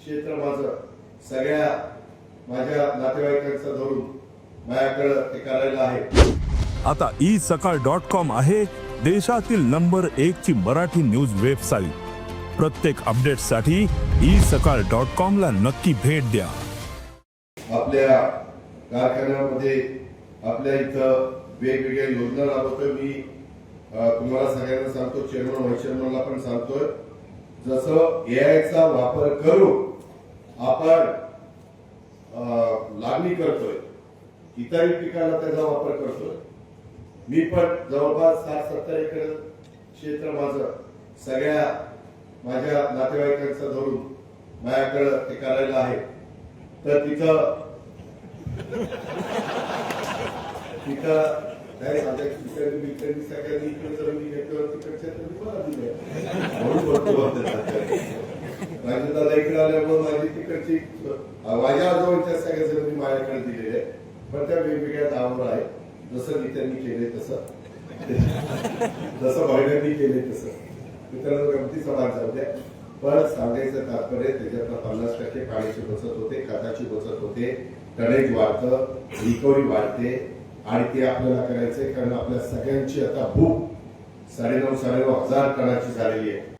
क्षेत्र माझं. सगळ्या माझ्या नातेवाईकांचं धरून माझ्याकडं ते करायला आहे. आता ई सकाळ डॉट कॉम आहे देशातील नंबर एक ची मराठी न्यूज वेबसाईट. प्रत्येक अपडेटसाठी ई सकाळ डॉट कॉम ला नक्की भेट द्या. आपल्या कारखान्यामध्ये आपल्या इथं वेगवेगळ्या योजना राबवतोय मी. तुम्हाला सगळ्यांना सांगतो चेअरमन व्हाईस चेअरमनला पण सांगतोय. जसं एआयचा वापर करून आपण लागणी करतोय. इतरही पिकाला त्याचा वापर करतोय. मी पण जवळपास साठ सत्तर एकर क्षेत्र माझं सगळ्या माझ्या नातेवाईकांचं धरून माझ्याकडं ते करायला आहे. तर तिथं तिथं नाही माझ्या इकडे सगळ्यांनी इकडे तिकडच्या तर मी मला दिले म्हणून बोलतो दादा इकडे आल्यामुळे माझी तिकडची माझ्या आजोबांच्या सगळ्या जमिनी माझ्याकडे दिलेल्या आहेत. पण त्या वेगवेगळ्या नावावर आहेत. जसं मी त्यांनी केले तसं. जसं बहिणांनी केले तसं. मित्रांनो गमतीचा भाग जाऊ पण सांगायचं तात्पर्य त्याच्यातनं पन्नास टक्के पाण्याची बचत होते खताची बचत होते टनेज वाढतं रिकव्हरी वाढते आणि ते आपल्याला करायचंय कारण आपल्या सगळ्यांची आता भूक साडेनऊ साडेनऊ हजार टनाची झालेली आहे.